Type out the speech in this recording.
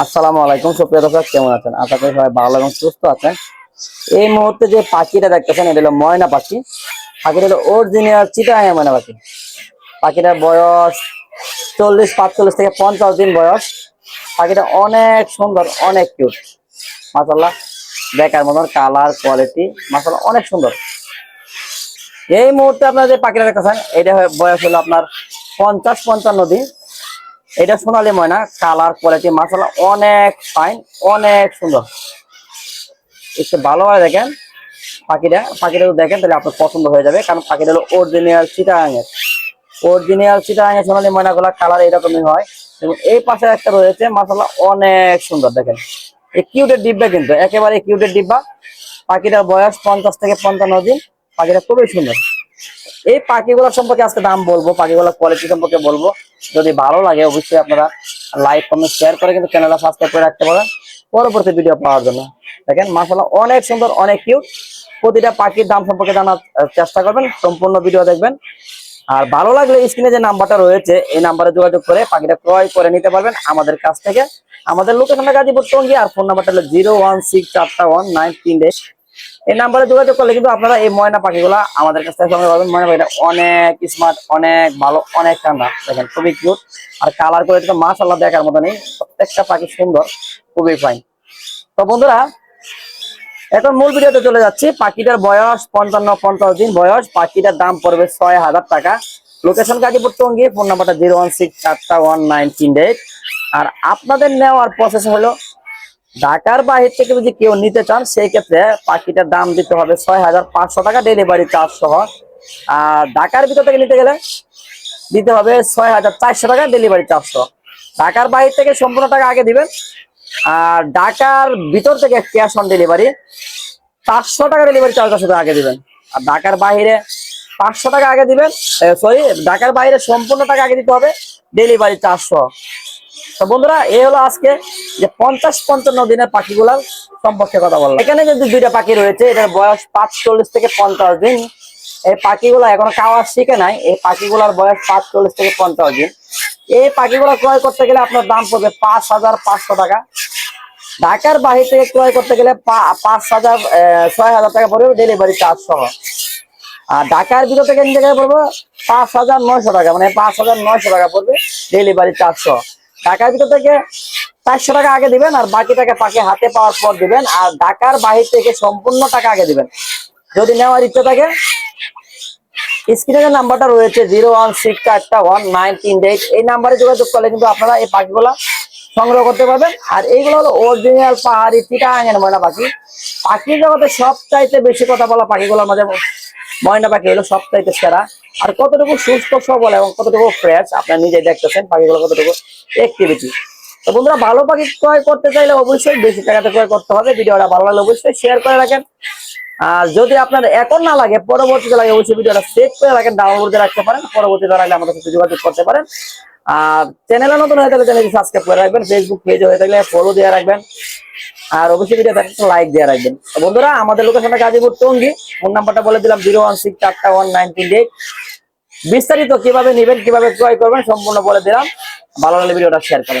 আসসালামু আলাইকুম, সুপ্রিয় দর্শক, কেমন আছেন? আশা করি সবাই ভালো এবং সুস্থ আছেন। এই মুহূর্তে যে পাখিটা দেখতেছেন, এটা হলো ময়না পাখি। পাখিটা হলো অরিজিনাল চিটাগাং ময়না পাখি। পাখিটার বয়স চল্লিশ, পাঁচচল্লিশ থেকে পঞ্চাশ দিন বয়স। পাখিটা অনেক সুন্দর, অনেক কিউট মাসাল্লাহ দেখার মতন কালার কোয়ালিটি মাসাল্লাহ অনেক সুন্দর। এই মুহূর্তে আপনারা যে পাখিটা দেখতেছেন, এটা বয়স হলো আপনার পঞ্চাশ, পঞ্চান্ন দিন। এটা সোনালী ময়না, কালার কোয়ালিটি মাসালা অনেক ফাইন অনেক সুন্দর। একটু ভালোভাবে দেখেন, পাখিটা পাখিটা যদি দেখেন, তাহলে আপনার পছন্দ হয়ে যাবে, কারণ পাখিটা হলো অরিজিনাল চিটাগাঙের অরিজিনাল চিটাগাঙের সোনালী ময়নাগুলা কালার এরকমই হয়। এবং এই পাশে একটা রয়েছে মাসালা অনেক সুন্দর, দেখেন। এই কিউটের ডিব্বা কিন্তু, একেবারে কিউটের ডিব্বা। পাখিটার বয়স পঞ্চাশ থেকে পঞ্চান্ন দিন, পাখিটা খুবই সুন্দর। এই পাখিগুলোর সম্পর্কে আজকে দাম বলব পাখিগুলোর কোয়ালিটি সম্পর্কে বলব। যদি ভালো লাগে, অবশ্যই আপনারা লাইক কমেন্ট শেয়ার করে কিন্তু চ্যানেলটা সাবস্ক্রাইব করে রাখতে পারেন পরবর্তী ভিডিও পাওয়ার জন্য। দেখেন মাসাল্লাহ অনেক সুন্দর, অনেক কিউট প্রতিটা পাখির দাম সম্পর্কে জানার চেষ্টা করবেন, সম্পূর্ণ ভিডিও দেখবেন। আর ভালো লাগলে স্ক্রিনে যে নাম্বারটা রয়েছে, এই নাম্বারে যোগাযোগ করে পাখিটা ক্রয় করে নিতে পারবেন আমাদের কাছ থেকে। আমাদের লোকেশনটা গাজীপুর টঙ্গি, আর ফোন নাম্বারটা হলো জিরো ওয়ান সিক্স চারটা ওয়ান নাইন তিন এই নাম্বারে যোগাযোগ করলে কিন্তু আপনারা এই ময়না পাখিগুলা আমাদের কাছ থেকে করবেন। ময়না পাখিটা অনেক স্মার্ট অনেক ভালো, অনেক ঠান্ডা। দেখেন, খুবই কিউট আর কালার করে তো মাশাল্লাহ দেখার মতো নেই। প্রত্যেকটা পাখি সুন্দর, খুবই ফাইন তো বন্ধুরা, এখন মূল ভিডিওতে চলে যাচ্ছি। পাখিটার বয়স পঞ্চান্ন, পঞ্চাশ দিন বয়স। পাখিটার দাম পড়বে ছয় হাজার টাকা। লোকেশন গাজীপুর টঙ্গি, ফোন নাম্বারটা জিরো ওয়ান সিক্স, চারটা ওয়ান নাইন তিন এইট। আর আপনাদের নেওয়ার প্রসেস হলো ঢাকার বাহির থেকে যদি কেউ নিতে চান সেই ক্ষেত্রে পাখিটার দাম দিতে হবে ছয় হাজার পাঁচশো টাকা ডেলিভারি চার্জ সহ। আর ঢাকার ভিতর থেকে নিতে গেলে দিতে হবে ছয় হাজার চারশো টাকা ডেলিভারি চার্জ সহ। ঢাকার বাহির থেকে সম্পূর্ণ টাকা আগে দিবেন। আর ঢাকার ভিতর থেকে ক্যাশ অন ডেলিভারি চারশো টাকা ডেলিভারি চার্জটা শুধু আগে দিবেন। আর ঢাকার বাহিরে পাঁচশো টাকা আগে দিবেন। সরি ঢাকার বাইরে সম্পূর্ণ টাকা আগে দিতে হবে ডেলিভারি চারশো তো বন্ধুরা এই হলো আজকে যে পঞ্চাশ পঞ্চান্ন দিনের পাখিগুলার সম্পর্কে কথা বললাম। এখানে যদি দুইটা পাখি রয়েছে, এটার বয়স পাঁচচল্লিশ থেকে পঞ্চাশ দিন। এই পাখিগুলো এখনও খাওয়া শিখে নাই, এই পাখিগুলার বয়স পাঁচচল্লিশ থেকে পঞ্চাশ দিন। এই পাখিগুলো ক্রয় করতে গেলে আপনার দাম পড়বে পাঁচ হাজার পাঁচশো টাকা। ঢাকার বাহির থেকে ক্রয় করতে গেলে পাঁচ হাজার ছয় হাজার টাকা পড়বে ডেলিভারি চার্জ সহ। আর ঢাকার ভিতর থেকে গেলে পড়বে পাঁচ হাজার নয়শো টাকা মানে পাঁচ হাজার নয়শো টাকা পড়বে ডেলিভারি চার্জ সহ। ঢাকার ভিতর থেকে চারশো টাকা আগে দিবেন আর বাকি টাকা পাখি হাতে পাওয়ার পর দিবেন। আর ঢাকার বাহির থেকে সম্পূর্ণ টাকা আগে দিবেন। যদি নেওয়ার ইচ্ছে থাকে স্ক্রিনে যে নাম্বারটা রয়েছে জিরো ওয়ান সিক্স চারটা ওয়ান নাইন তিন এই নাম্বারে যোগাযোগ করলে কিন্তু আপনারা এই পাখিগুলা সংগ্রহ করতে পারবেন। আর এইগুলো হলো অরিজিনাল পাহাড়ি চিটাঙের ময়না পাখি। পাখির জগতে সব চাইতে বেশি কথা বলা পাখিগুলোর মাঝে ময়না পাখি হলো সব চাইতে সেরা। আর কতটুকু সুস্থ, সবল এবং কতটুকু ফ্রেশ আপনারা নিজেই দেখতেছেন পাখিগুলো কতটুকু অ্যাক্টিভিটি তো বন্ধুরা, ভালো পাখি ক্রয় করতে চাইলে অবশ্যই বেশি টাকাতে ক্রয় করতে হবে। ভিডিওটা ভালো লাগলে অবশ্যই শেয়ার করে রাখেন। আর যদি আপনার এখন না লাগে, পরবর্তীতে লাগে, অবশ্যই ভিডিওটা সেভ করে রাখেন ডাউনলোড করে রাখতে পারেন। পরবর্তীতে লাগলে আমাদের সাথে যোগাযোগ করতে পারেন। আর চ্যানেলে নতুন হয়ে থাকলে চ্যানেলটি সাবস্ক্রাইব করে রাখবেন। ফেসবুক পেজে হয়ে থাকলে ফলো দিয়ে রাখবেন। আর অবশ্যই ভিডিও একটা লাইক দিয়ে রাখবেন। বন্ধুরা, আমাদের লোকেশনটা গাজীপুর টঙ্গি। ফোন নাম্বারটা বলে দিলাম জিরো ওয়ান সিক্স চারটা ওয়ান নাইন তিন এইট বিস্তারিত কীভাবে নেবেন, কীভাবে ক্রয় করবেন, সম্পূর্ণ বলে দিলাম। ভালো লাগলে ভিডিওটা শেয়ার করেন